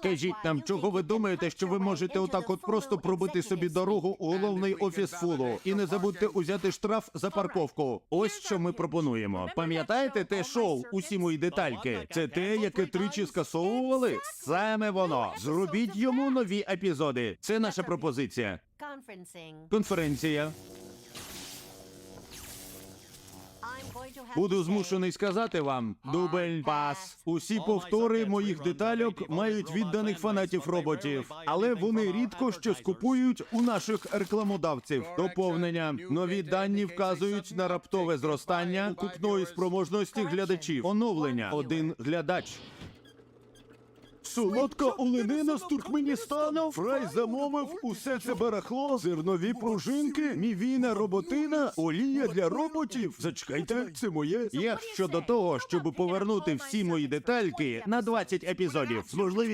Скажіть нам, чого ви думаєте, що ви можете отак от просто пробити собі дорогу у головний офіс фулу і не забудьте узяти штраф за парковку. Ось що ми пропонуємо. Пам'ятаєте те шоу усі мої детальки? Це те, яке тричі скасовували? Саме воно. Зробіть йому нові епізоди. Це наша пропозиція. Конференція. Буду змушений сказати вам, дубель пас. Усі повтори моїх детальок мають відданих фанатів роботів, але вони рідко щось купують у наших рекламодавців. Доповнення нові дані вказують на раптове зростання купної спроможності глядачів. Оновлення один глядач. Солодка оленина з Туркменістану. Фрай замовив усе це барахло, зернові пружинки, мівіна роботина, олія для роботів. Зачекайте, це моє. Як щодо того, щоб повернути всі мої детальки на 20 епізодів з можливістю